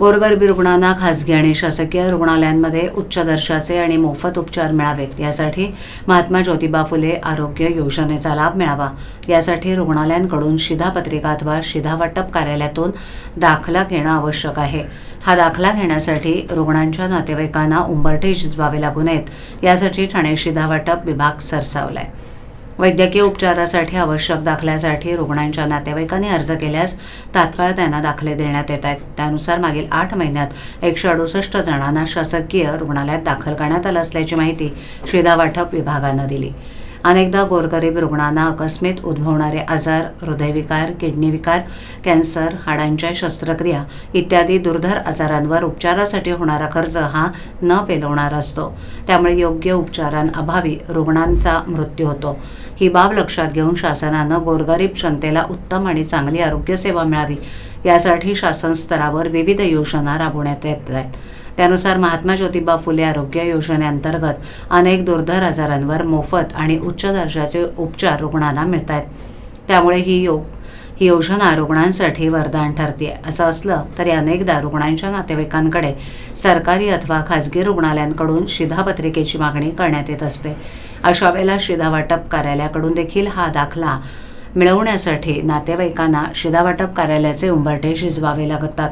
गोरगरबी रुग्णांना खासगी आणि शासकीय रुग्णालयांमध्ये उच्च दर्जाचे आणि मोफत उपचार मिळावेत. यासाठी महात्मा ज्योतिबा फुले आरोग्य योजनेचा लाभ मिळावा. यासाठी रुग्णालयांकडून शिधापत्रिका अथवा शिधावाटप कार्यालयातून दाखला घेणं आवश्यक आहे. हा दाखला घेण्यासाठी रुग्णांच्या नातेवाईकांना उंबरठे झिजवावे लागू नयेत. यासाठी ठाणे शिधावाटप विभाग सरसावलाय. वैद्यकीय उपचारासाठी आवश्यक दाखल्यासाठी रुग्णांच्या नातेवाईकांनी अर्ज केल्यास तात्काळ त्यांना दाखले देण्यात येत आहेत. त्यानुसार मागील आठ महिन्यात एकशे अडुसष्ट जणांना शासकीय रुग्णालयात दाखल करण्यात आलं असल्याची माहिती शिधा वाटप विभागानं दिली. अनेकदा गोरगरीब रुग्णांना अकस्मित उद्भवणारे आजार हृदयविकार किडनी विकार कॅन्सर हाडांच्या शस्त्रक्रिया इत्यादी दुर्धर आजारांवर उपचारासाठी होणारा खर्च हा न पेलवणारा असतो. त्यामुळे योग्य उपचारांअभावी रुग्णांचा मृत्यू होतो. ही बाब लक्षात घेऊन शासनानं गोरगरीब जनतेला उत्तम आणि चांगली आरोग्यसेवा मिळावी यासाठी शासन स्तरावर विविध योजना राबवण्यात येत आहेत. त्यानुसार महात्मा ज्योतिबा फुले आरोग्य योजनेअंतर्गत अनेक दुर्धर आजारांवर मोफत आणि उच्च दर्जाचे उपचार रुग्णांना मिळत आहेत त्यामुळे ही योग ही योजना रुग्णांसाठी वरदान ठरते असं असलं तरी अनेकदा रुग्णांच्या नातेवाईकांकडे सरकारी अथवा खाजगी रुग्णालयांकडून शिधापत्रिकेची मागणी करण्यात येत असते. अशा वेळेला शिधावाटप कार्यालयाकडून देखील हा दाखला मिळवण्यासाठी नातेवाईकांना शिधावाटप कार्यालयाचे उंबरठे शिजवावे लागतात.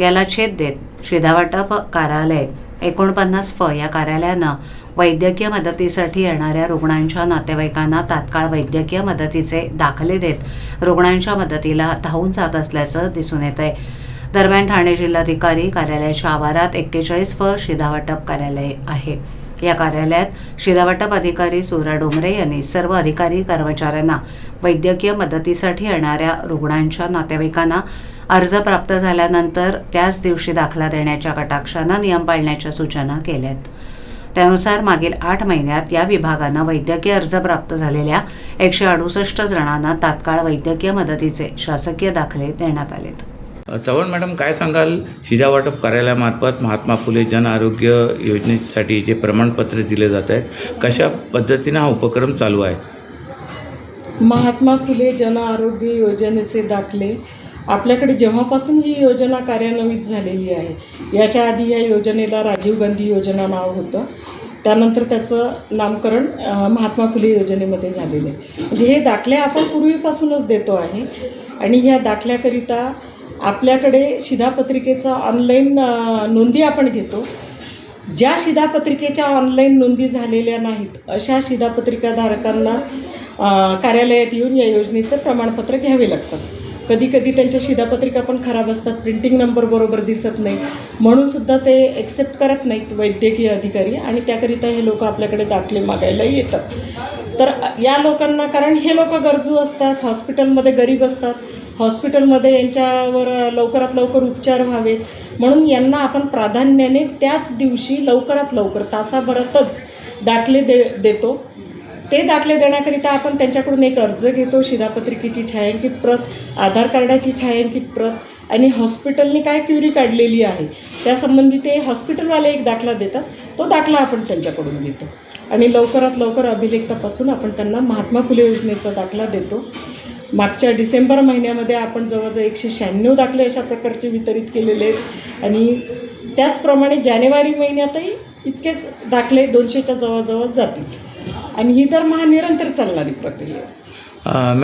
याला छेद देत शिधावाटप कार्यालय एकोणपन्नास फ या कार्यालयानं वैद्यकीय मदतीसाठी येणाऱ्या रुग्णांच्या नातेवाईकांना तात्काळ वैद्यकीय मदतीचे दाखले देत रुग्णांच्या मदतीला धावून जात असल्याचं दिसून येत आहे दरम्यान ठाणे जिल्हाधिकारी कार्यालयाच्या आवारात एक्केचाळीस फ शिधावाटप कार्यालय आहे. या कार्यालयात शिधावाटप अधिकारी सुरा डोंगरे यांनी सर्व अधिकारी कर्मचाऱ्यांना वैद्यकीय मदतीसाठी येणाऱ्या रुग्णांच्या नातेवाईकांना अर्ज प्राप्त झाल्यानंतर त्याच दिवशी दाखला देण्याच्या कटाक्षानं नियम पाळण्याच्या सूचना केल्यात. त्यानुसार मागील आठ महिन्यात या विभागानं वैद्यकीय अर्ज प्राप्त झालेल्या एकशे अडुसष्ट जणांना तात्काळ वैद्यकीय मदतीचे शासकीय दाखले देण्यात आलेत. चव्हाण मॅडम काय सांगाल? शिधा वाटप कार्यालयामार्फत महात्मा फुले जन आरोग्य योजनेसाठी जे प्रमाणपत्र दिले जात आहेत कशा पद्धतीनं हा उपक्रम चालू आहे? महात्मा फुले जन आरोग्य योजनेचे दाखले. आपल्याकडे जेव्हापासून ही योजना कार्यान्वित झालेली आहे याच्या आधी या योजनेला राजीव गांधी योजना नाव होतं. त्यानंतर त्याचं नामकरण महात्मा फुले योजनेमध्ये झालेलं आहे. म्हणजे हे दाखले आपण पूर्वीपासूनच देतो आहे आणि ह्या दाखल्याकरिता आपल्याकडे शिधापत्रिकेचा ऑनलाईन नोंदी आपण घेतो. ज्या शिधापत्रिकेच्या ऑनलाईन नोंदी झालेल्या नाहीत अशा शिधापत्रिकाधारकांना कार्यालयात येऊन या योजनेचं प्रमाणपत्र घ्यावे लागतं. कधी कधी त्यांच्या शिधापत्रिका पण खराब असतात प्रिंटिंग नंबर बरोबर दिसत नाही. म्हणूनसुद्धा ते एक्सेप्ट करत नाहीत वैद्यकीय अधिकारी आणि त्याकरिता हे लोक आपल्याकडे दाखले मागायला येतात. तर या लोकांना कारण हे लोक गरजू असतात हॉस्पिटलमध्ये गरीब असतात. हॉस्पिटलमध्ये यांच्यावर लवकरात लवकर उपचार व्हावेत. म्हणून यांना आपण प्राधान्याने त्याच दिवशी लवकरात लवकर तासाभरातच दाखले दे देतो. ते दाखले देण्याकरिता आपण त्यांच्याकडून एक अर्ज घेतो शिधापत्रिकेची छायांकित प्रत आधार कार्डाची छायांकित प्रत आणि हॉस्पिटलने काय क्युरी काढलेली आहे. त्यासंबंधी ते हॉस्पिटलवाले एक दाखला देतात. तो दाखला आपण त्यांच्याकडून घेतो. आणि लवकरात लवकर अभिलेखतापासून आपण त्यांना महात्मा फुले योजनेचा दाखला देतो. मागच्या डिसेंबर महिन्यामध्ये आपण जवळजवळ एकशे शहाण्णव दाखले अशा प्रकारचे वितरित केलेले आहेत. आणि त्याचप्रमाणे जानेवारी महिन्यातही इतकेच दाखले दोनशेच्या जवळजवळ जातील. आणि ही तर निरंतर चालणारी प्रक्रिया आहे. मॅडम